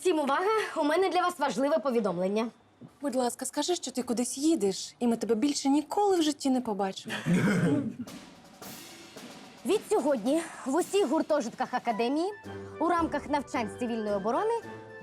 Усім увага! У мене для вас важливе повідомлення. Будь ласка, скажи, що ти кудись їдеш, і ми тебе більше ніколи в житті не побачимо. Від сьогодні в усіх гуртожитках академії у рамках навчань з цивільної оборони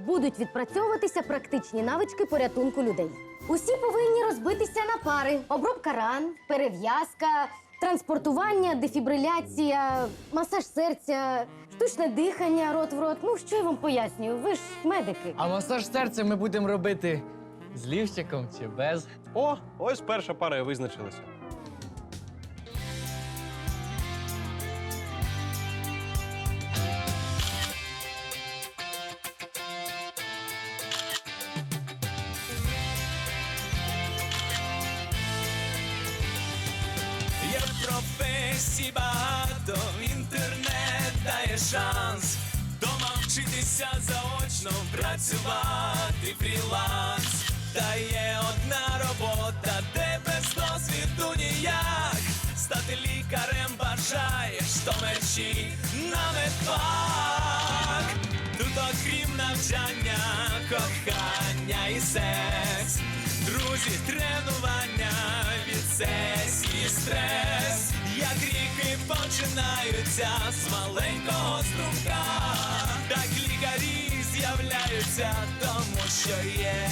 будуть відпрацьовуватися практичні навички порятунку людей. Усі повинні розбитися на пари: обробка ран, перев'язка, транспортування, дефібриляція, масаж серця, штучне дихання, рот в рот. Ну що я вам пояснюю? Ви ж медики. А масаж серця ми будемо робити з лівчиком чи без. О, ось перша пара і визначилася. Багато, шанс. Дома вчитися заочно, працювати фріланс. Та є одна робота, де без досвіду ніяк. Стати лікарем бажаєш, то мерчі на медфак. Тут окрім навчання, кохання і секс. Друзі, тренування від сесії стрес. Як ріки починаються з маленького струмка. Так лікарі з'являються, тому що є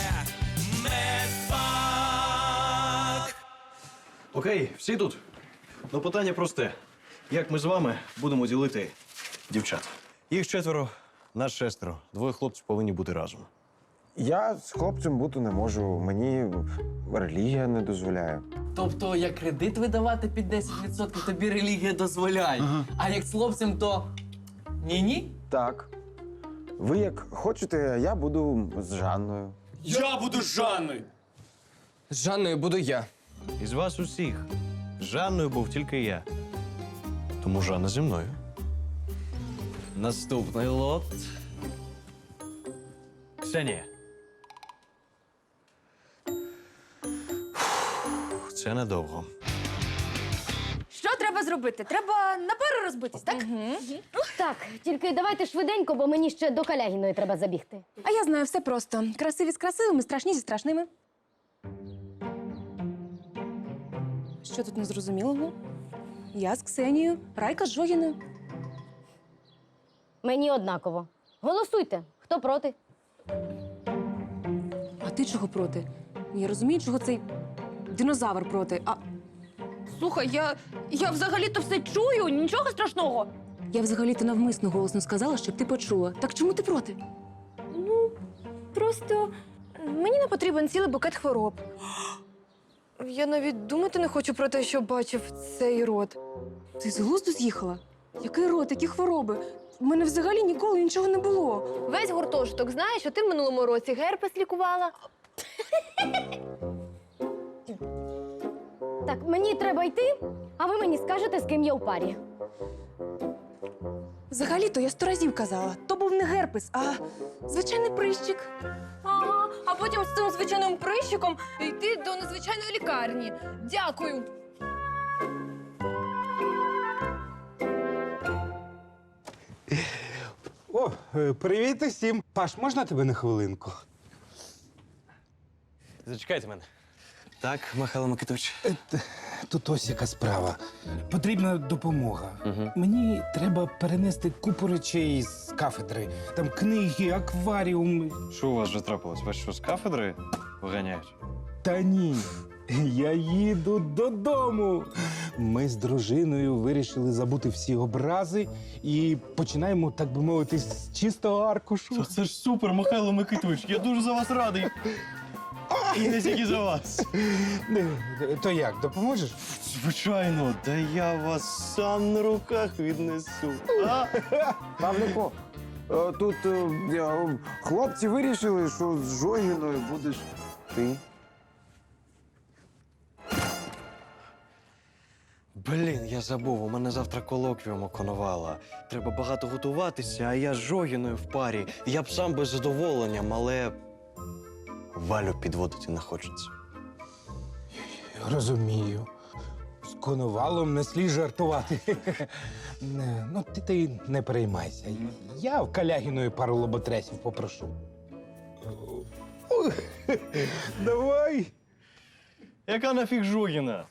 медфак. Окей, всі тут. Ну, питання просте. Як ми з вами будемо ділити дівчат? Їх четверо, нас шестеро. Двоє хлопців повинні бути разом. Я з хлопцем бути не можу. Мені релігія не дозволяє. Тобто, як кредит видавати під 10%, тобі релігія дозволяє. А як з хлопцем, то ні-ні? Так. Ви як хочете, я буду з Жанною. Я буду з Жанною. З Жанною буду я. Із вас усіх. З Жанною був тільки я. Тому Жанна зі мною. Наступний лот. Ксенія. Це недовго. Що треба зробити? Треба на пару розбитись, так? Так, тільки давайте швиденько, бо мені ще до Калягіної треба забігти. А я знаю все просто: красиві з красивими, страшні зі страшними. Що тут незрозумілого? Я з Ксенією, Райка з Жогіною. Мені однаково. Голосуйте, хто проти. А ти чого проти? Я розумію, чого цей динозавр проти. А Слухай, я, я взагалі-то все чую, нічого страшного. я взагалі-то навмисно голосно сказала, щоб ти почула. Так чому ти проти? Ну, просто мені не потрібен цілий букет хвороб. Я навіть думати не хочу про те, що бачив цей рот. Ти з глузду з'їхала? Який рот, які хвороби? У мене взагалі ніколи нічого не було. Весь гуртожиток знає, що ти в минулому році герпес лікувала. Так, мені треба йти, а ви мені скажете, з ким я у парі. Взагалі-то я сто разів казала, то був не герпес, а звичайний прищик. Ага, а потім з цим звичайним прищиком йти до незвичайної лікарні. Дякую. О, е, привіт усім. Паш, можна тебе на хвилинку? Зачекайте мене. Так, Михайло Микитович. Тут ось яка справа. Потрібна допомога. Мені треба перенести купу речей з кафедри. Там книги, акваріум. Що у вас вже трапилось? Вас що з кафедри виганяють? Та ні. Я їду додому. Ми з дружиною вирішили забути всі образи і починаємо, так би мовити, з чистого аркушу. Це ж супер, Михайло Микитович. Я дуже за вас радий. І не тільки за вас. Е, То як, допоможеш? Звичайно, да я вас сам на руках віднесу. А? Павлико, е, тут е, е, хлопці вирішили, що з Жогіною будеш ти. Блін, я забув, у мене завтра колоквіум у Коновала. Треба багато готуватися, а я з Жогіною в парі. Я б сам без задоволення, але Валю підводити не хочеться. Розумію. З коновалом не слід жартувати. Не, ну, ти, ти не переймайся. Я в Калягіної пару лоботресів попрошу. Давай. Яка нафіг Жогіна?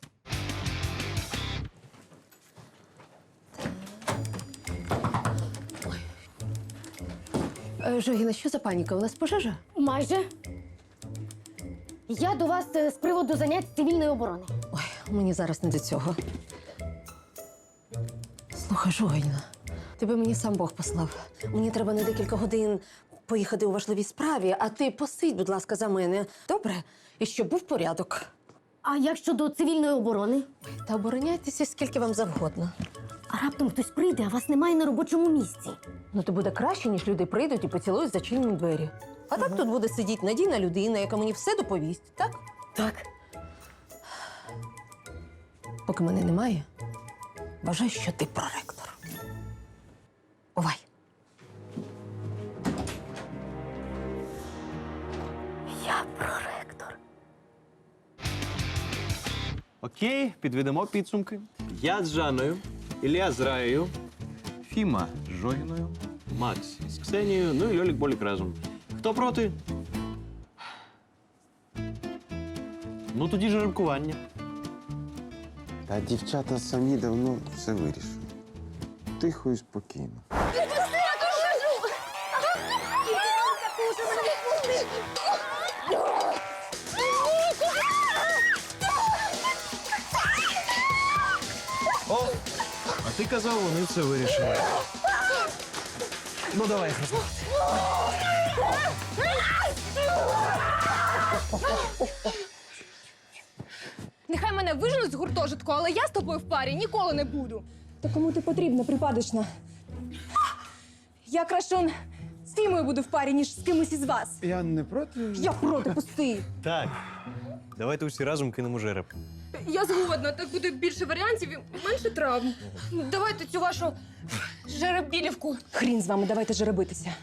Е, Жогіна, що за паніка? У нас пожежа? Майже. Я до вас е, з приводу занять цивільної оборони. Ой, мені зараз не до цього. Слухай, Жогіна, тебе мені сам Бог послав. Мені треба на декілька годин поїхати у важливій справі, а ти посидь, будь ласка, за мене. Добре? І щоб був порядок. А як щодо цивільної оборони? Та обороняйтеся скільки вам завгодно. А раптом хтось прийде, а вас немає на робочому місці. Ну, то буде краще, ніж люди прийдуть і поцілують зачинені двері. А так тут буде сидіти надійна людина, яка мені все доповість, так? Так. Поки мене немає, вважай, що ти проректор. Бувай. Я проректор. Окей, підведемо підсумки. Я з Жанною, Ілля з Раєю, Фіма з Жогіною, Макс з Ксенією, ну і Льолік Болік разом. Хто проти? Ну тоді жеребкування. Та дівчата самі давно все вирішили. Тихо і спокійно. О, а ти казав, вони все вирішили. Ну давай, Христо. Нехай мене виженуть з гуртожитку, але я з тобою в парі ніколи не буду. Та кому ти потрібна, припадочна? Я краще он з Фімою буду в парі, ніж з кимось із вас. Я не проти. Я проти пусти. Так. Давайте усі разом кинемо жереб. Я згодна, так буде більше варіантів і менше травм. Давайте цю вашу жеребілівку. Хрін з вами, давайте жеребитися.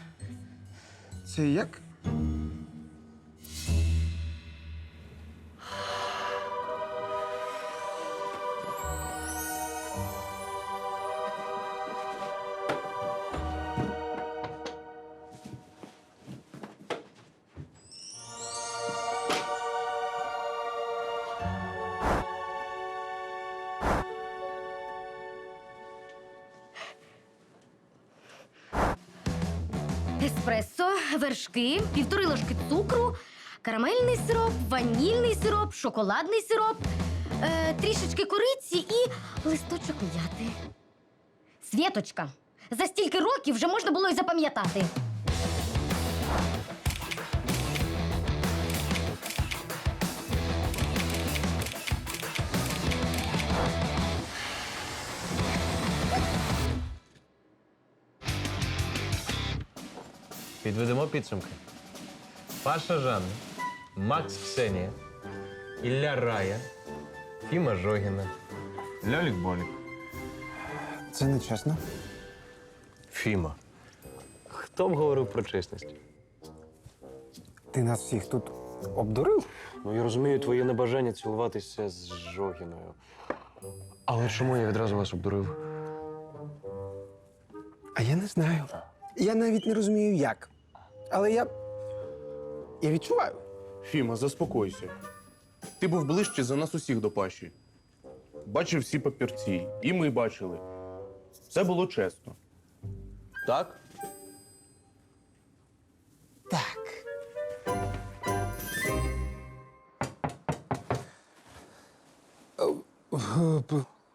Це як? Еспресо, вершки, півтори ложки цукру, карамельний сироп, ванільний сироп, шоколадний сироп, е, трішечки кориці і листочок м'яти. Світочка, за стільки років вже можна було й запам'ятати. Підведемо підсумки. Паша Жанна, Макс Ксенія, Ілля Рая, Фіма Жогіна, Льолік Болік. Це не чесно. Фіма. Хто б говорив про чесність? Ти нас всіх тут обдурив? Ну, я розумію твоє небажання цілуватися з Жогіною. Але чому я відразу вас обдурив? А я не знаю. Я навіть не розумію, як. Але я. Я відчуваю. Фіма, заспокойся. Ти був ближче за нас усіх до Паші. Бачив всі папірці, і ми бачили. Все було чесно. Так? Так.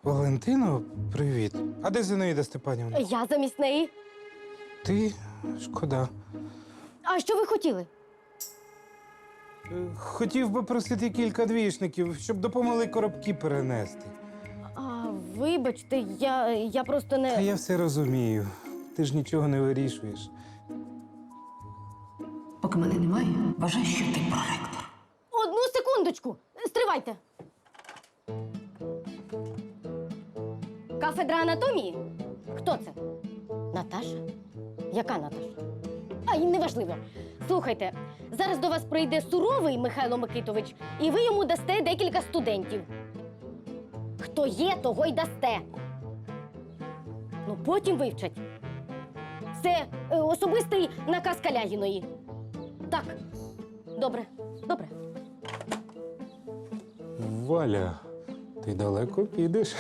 Валентино, привіт. А де Зинаїда Степанівна? Я замість неї. Ти шкода. А що ви хотіли? Е, Хотів би просити кілька двічників, щоб допомогли коробки перенести. А, вибачте, я, я просто Та не. я все розумію. Ти ж нічого не вирішуєш. Поки мене немає, вважай, що ти проректор. Одну секундочку. Стривайте. Кафедра анатомії? Хто це? Наташа? Яка Наташа? А, і неважливо. Слухайте, зараз до вас прийде суровий Михайло Микитович, і ви йому дасте декілька студентів. Хто є, того й дасте. Ну, потім вивчать. Це е, особистий наказ Калягіної. Так. Добре, добре. Валя, ти далеко підеш?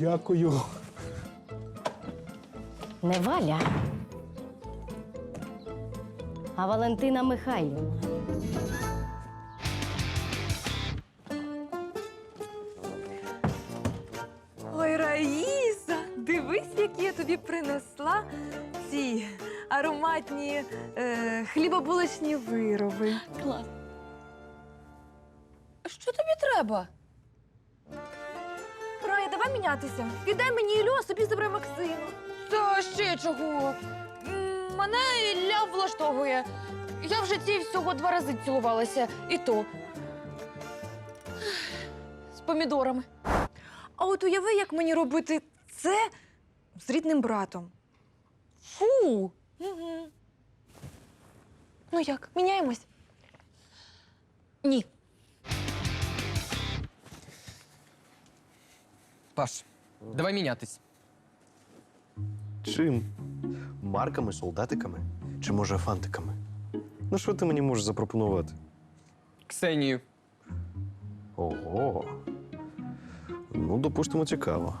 Дякую. Не Валя, а Валентина Михайлівна. Ой, Раїса, дивись, які я тобі принесла ці ароматні е, хлібобулочні вироби. Клас. Що тобі треба? Рая, давай мінятися. Віддай мені Ілю, а собі забирай Максима. Та ще чого? Мене Ілля влаштовує. Я в житті всього два рази цілувалася, і то. З помідорами. А от уяви, як мені робити це з рідним братом. Фу. Угу. Ну як, міняємось? Ні. Паш, давай мінятись. Чим? Марками, солдатиками? Чи може фантиками? Ну що ти мені можеш запропонувати? Ксенію. Ого. Ну, допустимо, цікаво.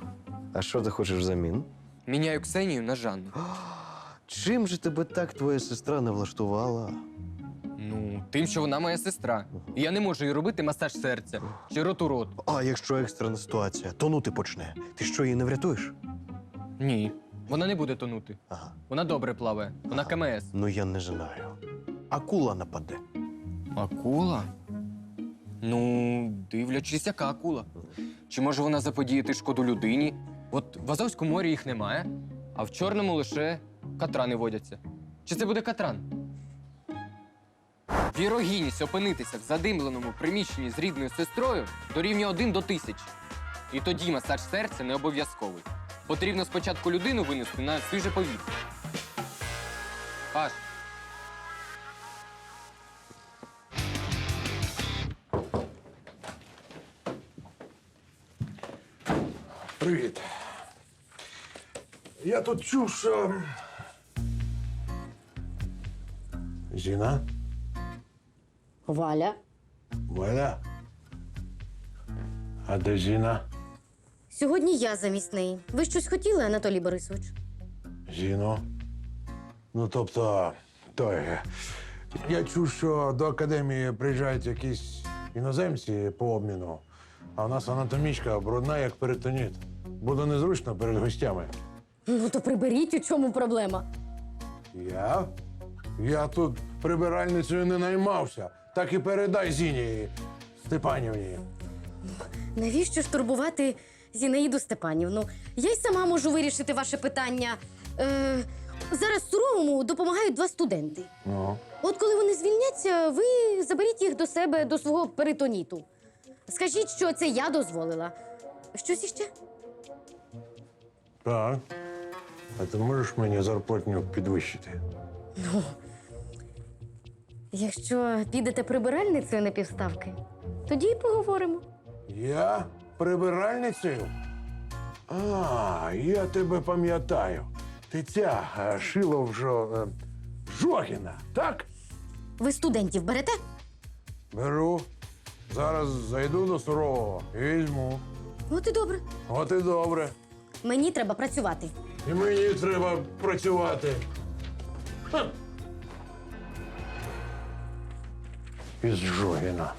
А що ти хочеш взамін? Міняю Ксенію на Жанну. Чим же тебе так твоя сестра не влаштувала? Ну, тим, що вона моя сестра. І я не можу їй робити масаж серця чи рот у рот. А якщо екстрена ситуація, тонути почне. Ти що, її не врятуєш? Ні. Вона не буде тонути. Ага. Вона добре плаває. Вона КМС. Ну я не знаю. Акула нападе. Акула? Ну, дивлячись, яка акула. Чи може вона заподіяти шкоду людині? От в Азовському морі їх немає, а в Чорному лише катрани водяться. Чи це буде катран? Вірогідність опинитися в задимленому приміщенні з рідною сестрою дорівнює 1 до тисячі. І тоді масаж серця не обов'язковий. Потрібно спочатку людину винести на свіже повітря. Паш, Привіт. Я тут чув, що. Зіна? Валя. Валя? А де Зіна? Сьогодні я замість неї. Ви щось хотіли, Анатолій Борисович? Зіно? Ну, тобто, той. Я чув, що до академії приїжджають якісь іноземці по обміну, а в нас анатомічка брудна, як перитоніт. Буде незручно перед гостями. Ну то приберіть, у чому проблема. Я? Я тут прибиральницею не наймався. Так і передай Зіні Степанівні. Навіщо ж турбувати Зінаїду Степанівну? Я й сама можу вирішити ваше питання. Е, зараз суровому допомагають два студенти. Ну. От коли вони звільняться, ви заберіть їх до себе до свого перитоніту. Скажіть, що це я дозволила. Щось іще? Так. А ти можеш мені зарплатню підвищити? Якщо підете прибиральницею на півставки, тоді й поговоримо. Я прибиральницею? А, я тебе пам'ятаю. Ти ця е, Шилов жо, е, Жогіна, так? Ви студентів берете? Беру. Зараз зайду до сурового і візьму. От і добре. От і добре. Мені треба працювати. І мені треба працювати. Ха. Із Жогіна.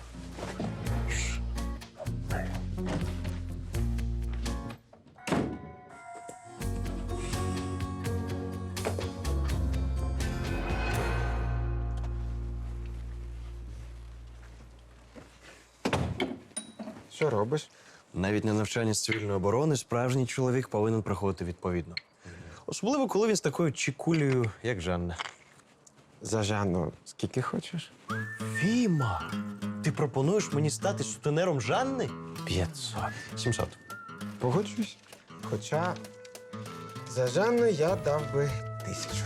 Робиш? Навіть на навчання з цивільної оборони справжній чоловік повинен проходити відповідно. Особливо, коли він з такою чікулею, як Жанна. За Жанну скільки хочеш? Фіма, ти пропонуєш мені стати сутенером Жанни? 500. 700. Погоджуюсь. Хоча за Жанну я дав би тисячу.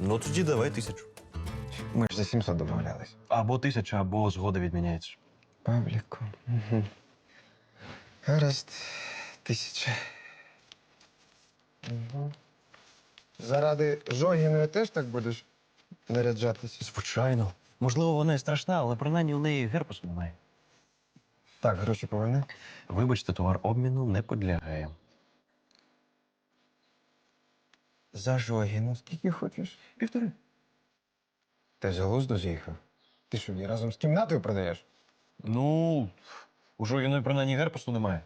Ну тоді давай тисячу. Ми ж за 700 домовлялись. Або тисяча, або згода відміняється. Павліку. Угу. Гаразд, тисяча. Угу. Заради Жогіної теж так будеш наряджатися? Звичайно. Можливо, вона і страшна, але принаймні у неї герпесу немає. Так, гроші поверни. Вибачте, товар обміну не підлягає. За Жогіну скільки хочеш? Півтори. Ти з глузду з'їхав? Ти що, її разом з кімнатою продаєш? Ну, у жодної принаймні герпесу немає.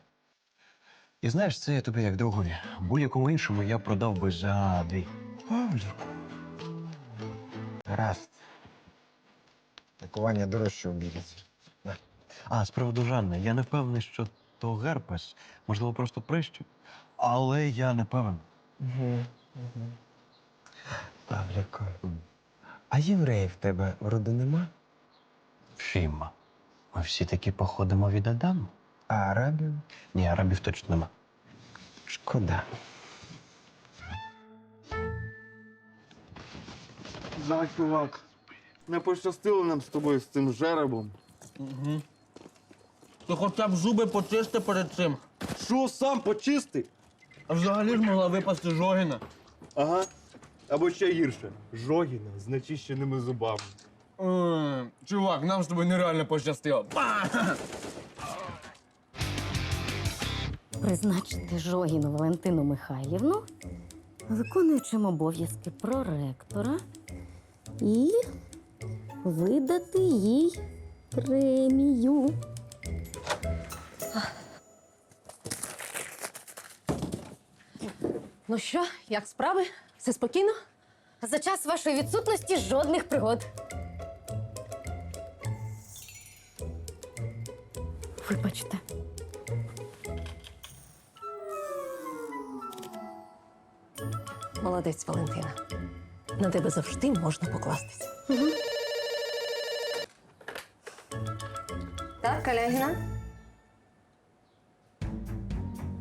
І знаєш, це я тобі як другові. Будь-якому іншому я продав би за дві. Павліку. Гаразд. Лікування дорожче обійдеться. А з приводу Жанни, я не впевнений, що то герпес, можливо, просто прищі. Але я не певен. Угу. Угу. Павліку. А євреїв в тебе роду нема? Фіма. Ми всі таки походимо від Адаму. А арабів? Ні, арабів точно нема. Шкода. Да, чувак. Не пощастило нам з тобою з цим жеребом. Угу. То хоча б зуби почисти перед цим. Що сам почисти? А взагалі ж могла випасти жогіна. Ага. Або ще гірше. Жогіна з нечищеними зубами. Е, чувак, нам з тобою нереально пощастило. Призначити Жогіну Валентину Михайлівну виконуючим обов'язки проректора і видати їй премію. Ну що, як справи? Все спокійно? За час вашої відсутності жодних пригод. Вибачте. Молодець, Валентина. На тебе завжди можна покластися. Так, Калягіна?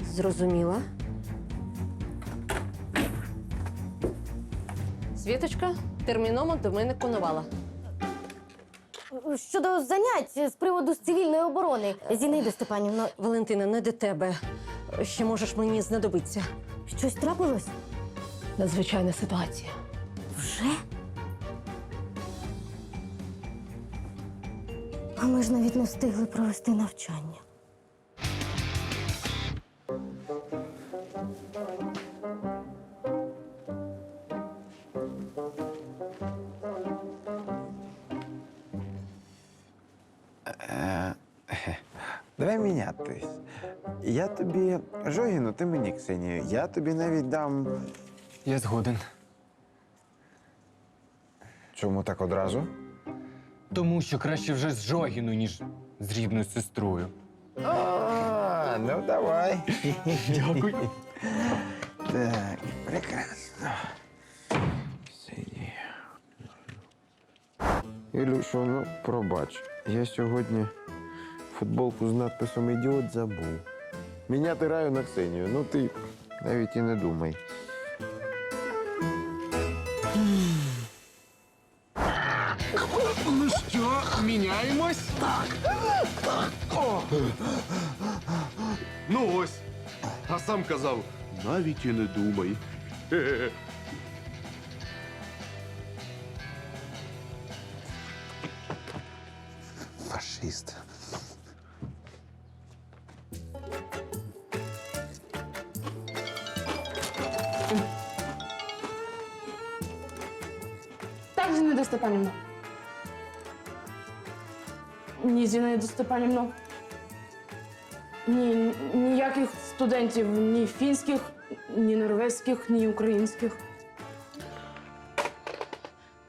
Зрозуміла. Світочка, терміново до мене конувала. Щодо занять з приводу цивільної оборони, Зінаїда Степанівна, Валентина, не до тебе. Ще можеш мені знадобитися. щось трапилось? Надзвичайна ситуація. Вже? А ми ж навіть не встигли провести навчання. Тобі Жогіну, ти мені Ксенію. Я тобі навіть дам. Я згоден. Чому так одразу? Тому що краще вже з Жогіною, ніж з рідною сестрою. А, ну давай. Дякую. Так, прекрасно. Сиді. Ілюшо, ну пробач. Я сьогодні футболку з надписом Ідіот забув. Міняти раю на Ксенію. Ну ти навіть і не думай. Ну що, міняємось? Так. О. Ну ось. А сам казав, навіть і не думай. Хе-хе. Зінаїда Степанівна. Ні, ніяких студентів, ні фінських, ні норвезьких, ні українських.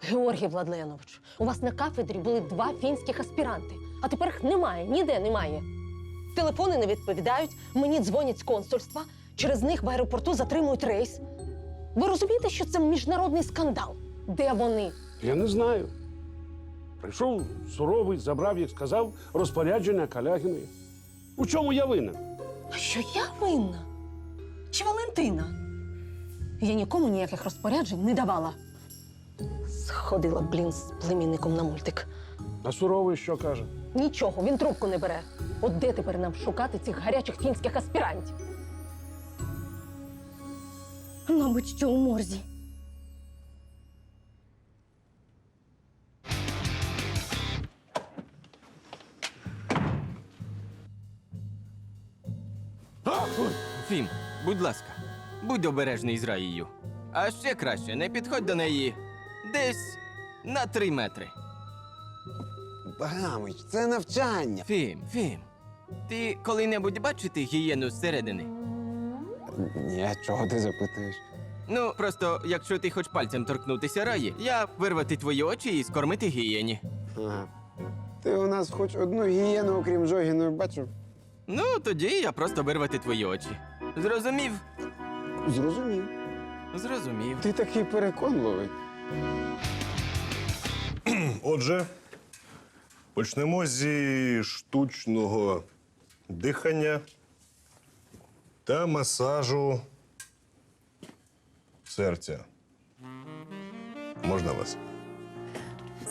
Георгій Владленович, у вас на кафедрі були два фінських аспіранти, а тепер їх немає, ніде немає. Телефони не відповідають, мені дзвонять з консульства, через них в аеропорту затримують рейс. Ви розумієте, що це міжнародний скандал? Де вони? Я не знаю. Прийшов суровий, забрав, як сказав, розпорядження Калягіної. У чому я винен? А що я винна? Чи Валентина? Я нікому ніяких розпоряджень не давала. Сходила, блін, з племінником на мультик. А суровий що каже? Нічого, він трубку не бере. От де тепер нам шукати цих гарячих фінських аспірантів? Мабуть, що у морзі. Фім, будь ласка, будь обережний з раєю. А ще краще, не підходь до неї десь на три метри. Багамич, це навчання. Фім, Фім, ти коли-небудь бачити гієну зсередини? Ні, чого ти запитуєш? Ну, просто якщо ти хоч пальцем торкнутися раї, я вирвати твої очі і скормити гієні. Ага. Ти у нас хоч одну гієну, окрім Жогіної, бачив? Ну, тоді я просто вирвати твої очі. Зрозумів? Зрозумів. Зрозумів. Ти такий переконливий. Отже, почнемо зі штучного дихання та масажу серця. Можна вас?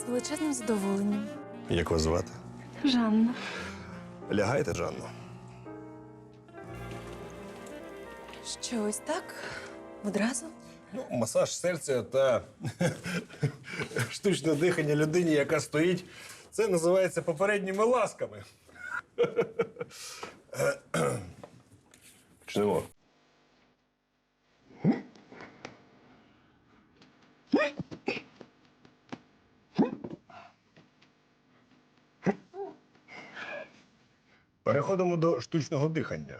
З величезним задоволенням. Як вас звати? Жанна. Лягайте, Жанно. Що ось так? Одразу? Ну, масаж серця та штучне дихання людині, яка стоїть, це називається попередніми ласками. Почнемо. Переходимо до штучного дихання.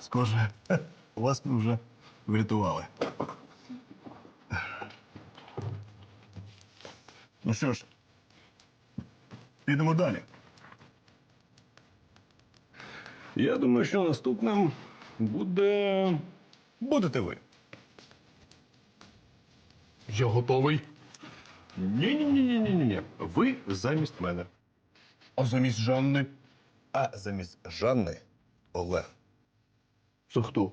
Схоже, вас ми вже врятували. Ну що ж, підемо далі. Я думаю, що наступним буде. Будете ви. Я готовий. Ні-ні-ні-ні-ні. Ви замість мене. А замість Жанни? А замість Жанни Олег. Це хто?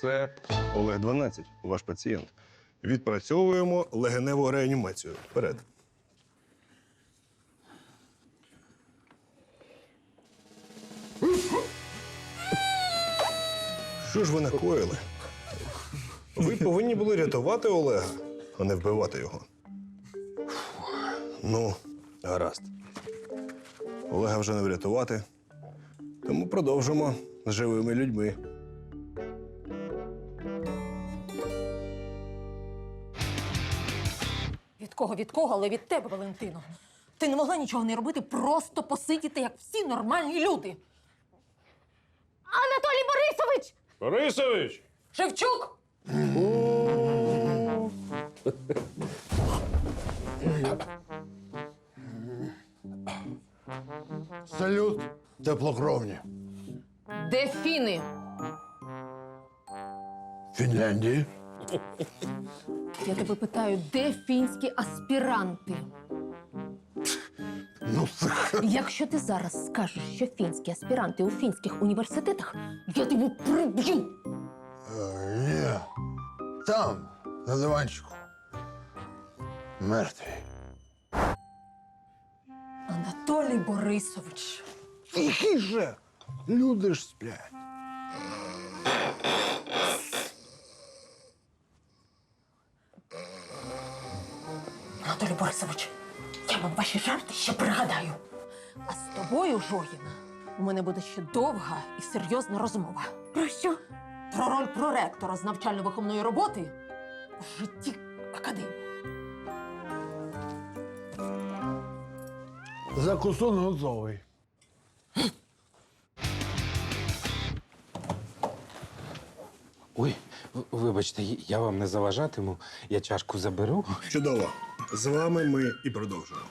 Це Олег 12, ваш пацієнт. Відпрацьовуємо легеневу реанімацію. Вперед. Що ж ви накоїли? Ви повинні були рятувати Олега, а не вбивати його. Ну, гаразд. Олега вже не врятувати. Тому продовжимо з живими людьми. Від кого, від кого, але від тебе, Валентино. Ти не могла нічого не робити, просто посидіти, як всі нормальні люди. Анатолій Борисович! Борисович! Шевчук! Салют, теплокровні. Де фіни? Фінляндії. Я тебе питаю, де фінські аспіранти? Ну, Якщо ти зараз скажеш, що фінські аспіранти у фінських університетах, я тебе приб'ю. Е, Ні. Там, на диванчику. Мертві. Анатолій Борисович. Тихіше! Люди ж сплять. Анатолій Борисович, я вам ваші жарти ще пригадаю. А з тобою, Жогіна, у мене буде ще довга і серйозна розмова. Про що? Про роль проректора з навчально-виховної роботи в житті академії. Закусон готовий. Ой, в- вибачте, я вам не заважатиму. Я чашку заберу. Чудово. З вами ми і продовжуємо.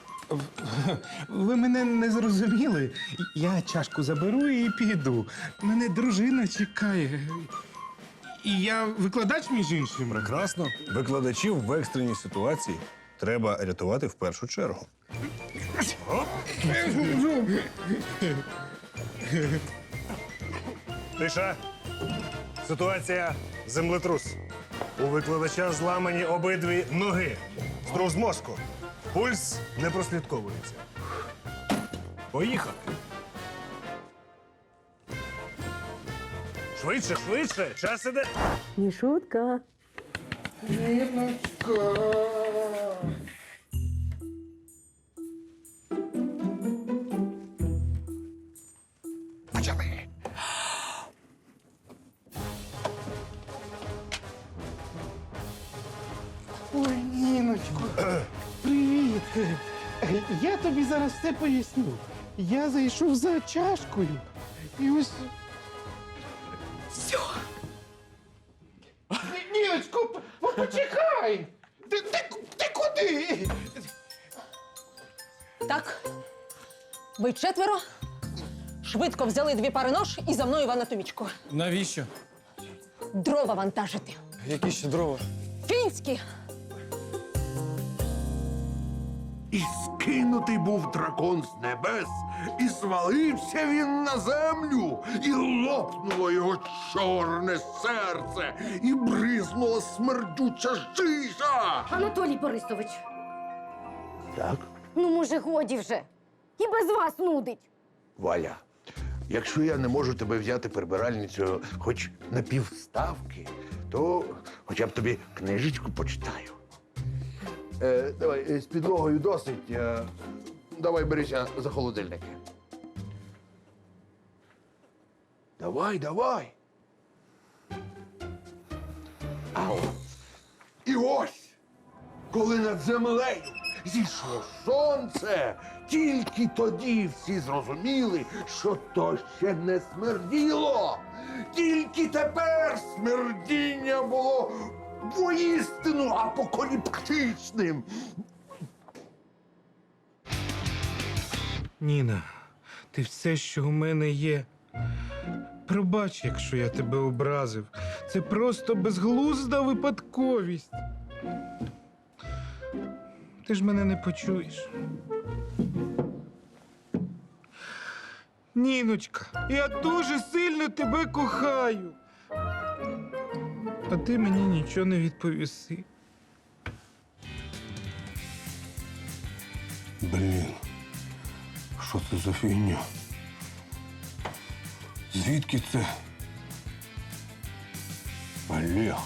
Ви мене не зрозуміли. Я чашку заберу і піду. Мене дружина чекає. І я викладач, між іншим. Прекрасно. Викладачів в екстреній ситуації треба рятувати в першу чергу. Тиша. Ситуація землетрус. У викладача зламані обидві ноги. Струс мозку. Пульс не прослідковується. Поїхали. Швидше, швидше, час іде. Не шутка. Почали. Все поясню. Я зайшов за чашкою. І ось. Все. Ніночко, по- почекай! Ти, ти, ти куди? Так. Ви четверо швидко взяли дві пари нож і за мною в анатомічку. Навіщо? Дрова вантажити. Які ще дрова? Фінські. Скинутий був дракон з небес, і звалився він на землю, і лопнуло його чорне серце, і бризнула смердюча жижа. Анатолій Борисович, Так, ну може годі вже. І без вас нудить. Валя, якщо я не можу тебе взяти прибиральницю хоч на півставки, то хоча б тобі книжечку почитаю. Е, давай, е, з підлогою досить. Е, давай берися за холодильники. Давай, давай. Ау. І ось, коли над землею зійшло сонце, тільки тоді всі зрозуміли, що то ще не смерділо. Тільки тепер смердіння було воістину апокаліптичним. Ніна, ти все, що у мене є. Пробач, якщо я тебе образив. Це просто безглузда випадковість. Ти ж мене не почуєш. Ніночка, я дуже сильно тебе кохаю. А ти мені нічого не відповіси. Блін, що це за фігня? Звідки це? Олег.